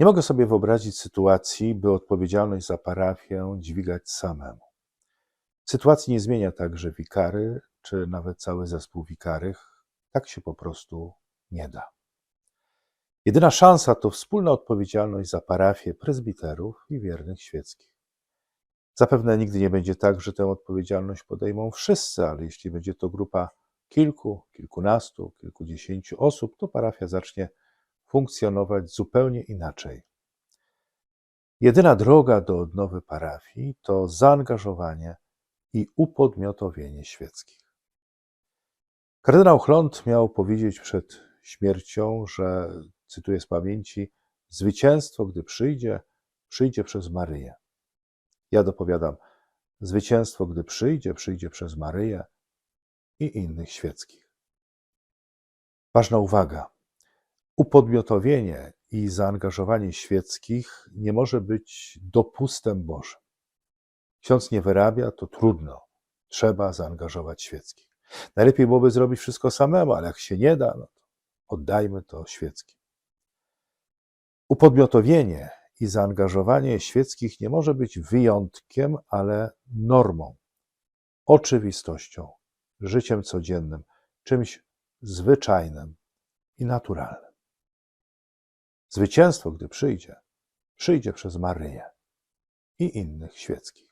Nie mogę sobie wyobrazić sytuacji, by odpowiedzialność za parafię dźwigać samemu. Sytuacji nie zmienia także wikary, czy nawet cały zespół wikarych. Tak się po prostu nie da. Jedyna szansa to wspólna odpowiedzialność za parafię prezbiterów i wiernych świeckich. Zapewne nigdy nie będzie tak, że tę odpowiedzialność podejmą wszyscy, ale jeśli będzie to grupa kilku, kilkunastu, kilkudziesięciu osób, to parafia zacznie funkcjonować zupełnie inaczej. Jedyna droga do odnowy parafii to zaangażowanie i upodmiotowienie świeckich. Kardynał Chląd miał powiedzieć przed śmiercią, że, cytuję z pamięci, zwycięstwo, gdy przyjdzie, przyjdzie przez Maryję. Ja dopowiadam, zwycięstwo, gdy przyjdzie, przyjdzie przez Maryję i innych świeckich. Ważna uwaga. Upodmiotowienie i zaangażowanie świeckich nie może być dopustem Bożym. Ksiądz nie wyrabia, to trudno. Trzeba zaangażować świeckich. Najlepiej byłoby zrobić wszystko samemu, ale jak się nie da, no to oddajmy to świeckim. Upodmiotowienie i zaangażowanie świeckich nie może być wyjątkiem, ale normą, oczywistością, życiem codziennym, czymś zwyczajnym i naturalnym. Zwycięstwo, gdy przyjdzie, przyjdzie przez Maryję i innych świeckich.